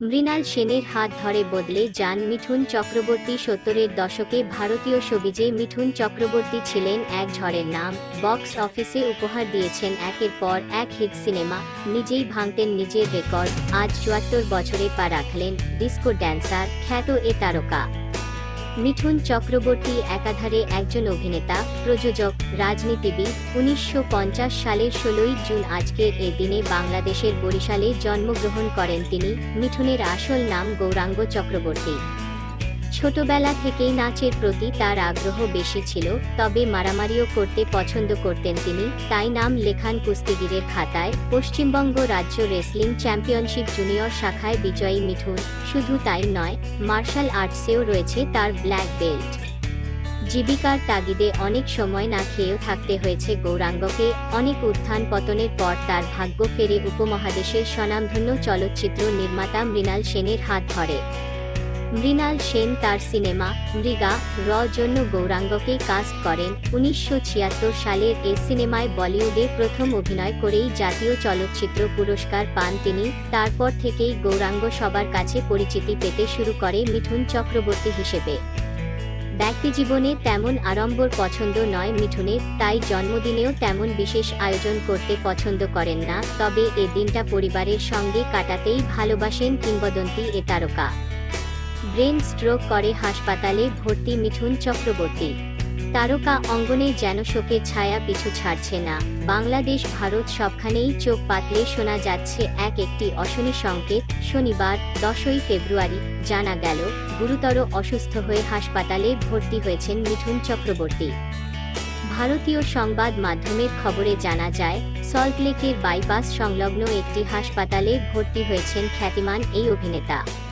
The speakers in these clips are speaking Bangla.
মৃণাল সেনের হাত ধরে বদলে যান মিঠুন চক্রবর্তী সত্তরের দশকে ভারতীয় সবিজে মিঠুন চক্রবর্তী ছিলেন এক ঝড়ের নাম। বক্স অফিসে উপহার দিয়েছেন একের পর এক হিট সিনেমা। নিজেই ভাঙতেন নিজের রেকর্ড। আজ চুয়াত্তর বছরে পা রাখলেন ডিস্কো ড্যান্সার খ্যাত এ তারকা। মিঠুন চক্রবর্তী একাধারে একজন অভিনেতা, প্রযোজক, রাজনীতিবিদ। উনিশশো পঞ্চাশ সালের ষোলোই জুন আজকের এ দিনে বাংলাদেশের বরিশালে জন্মগ্রহণ করেন তিনি। মিঠুনের আসল নাম গৌরাঙ্গ চক্রবর্তী। ছোটবেলা থেকেই নাচের প্রতি তার আগ্রহ বেশি ছিল, তবে মারামারিও করতে পছন্দ করতেন তিনি, তাই নাম লেখান কুস্তিগিরের খাতায়, পশ্চিমবঙ্গ রাজ্য রেসলিং চ্যাম্পিয়নশিপ জুনিয়র শাখায় বিজয়ী মিঠুন, শুধু তাই নয়, মার্শাল আর্টসেও রয়েছে তার ব্ল্যাক বেল্ট। জীবিকার তাগিদে অনেক সময় না খেয়েও থাকতে হয়েছে গৌরাঙ্গকে, অনেক উত্থান পতনের পর তার ভাগ্য ফেরে উপমহাদেশের স্বনামধন্য চলচ্চিত্র নির্মাতা মৃণাল সেনের হাত ধরে। মৃণাল সেন তার সিনেমা, মৃগা র জন্য গৌরাঙ্গকে কাস্ট করেন। উনিশশো ছিয়াত্তর সালের এ সিনেমায় বলিউডে প্রথম অভিনয় করেই জাতীয় চলচ্চিত্র পুরস্কার পান তিনি। তারপর থেকেই গৌরাঙ্গ সবার কাছে পরিচিতি পেতে শুরু করে মিঠুন চক্রবর্তী হিসেবে। ব্যক্তিজীবনে তেমন আড়ম্বর পছন্দ নয় মিঠুনের, তাই জন্মদিনেও তেমন বিশেষ আয়োজন করতে পছন্দ করেন না। তবে এ দিনটা পরিবারের সঙ্গে কাটাতেই ভালোবাসেন কিংবদন্তি এ তারকা। ব্রেন স্ট্রোক করে হাসপাতালে ভর্তি মিঠুন চক্রবর্তী। তারকা অঙ্গনে যেন শোকের ছায়া পিছু ছাড়ছে না। বাংলাদেশ, ভারত সবখানেই চোখ পাতলে শোনা যাচ্ছে এক একটি অশনি সংকেত। শনিবার, দশই ফেব্রুয়ারি, জানা গেল, গুরুতর অসুস্থ হয়ে হাসপাতালে ভর্তি হয়েছেন মিঠুন চক্রবর্তী। ভারতীয় সংবাদ মাধ্যমের খবরে জানা যায় সল্টলেকের বাইপাস সংলগ্ন একটি হাসপাতালে ভর্তি হয়েছেন খ্যাতিমান এই অভিনেতা।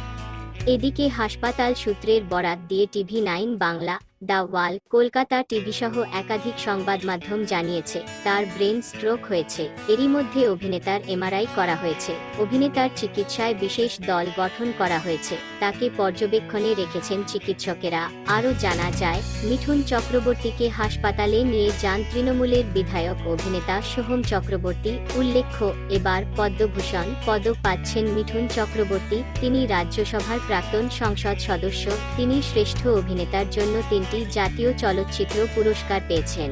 এদিকে হাসপাতাল সূত্রের বরাত দিয়ে TV nine Bangla the wall, Kolkata TV সহ একাধিক সংবাদ মাধ্যম জানিয়েছে, তার ব্রেন স্ট্রোক হয়েছে। এরই মধ্যে অভিনেতার এমআরআই করা হয়েছে। অভিনেতার চিকিৎসায় বিশেষ দল গঠন করা হয়েছে। তাকে পর্যবেক্ষণে রেখেছেন চিকিৎসকেরা। আরও জানা যায়, মিঠুন চক্রবর্তীকে হাসপাতালে নিয়ে যান তৃণমূলের বিধায়ক অভিনেতা সোহম চক্রবর্তী। উল্লেখ্য, এবার পদ্মভূষণ পদক পাচ্ছেন মিঠুন চক্রবর্তী। তিনি রাজ্যসভার প্রাক্তন সংসদ সদস্য। তিনি শ্রেষ্ঠ অভিনেতার জন্য তিনটি জাতীয় চলচ্চিত্র পুরস্কার পেয়েছেন।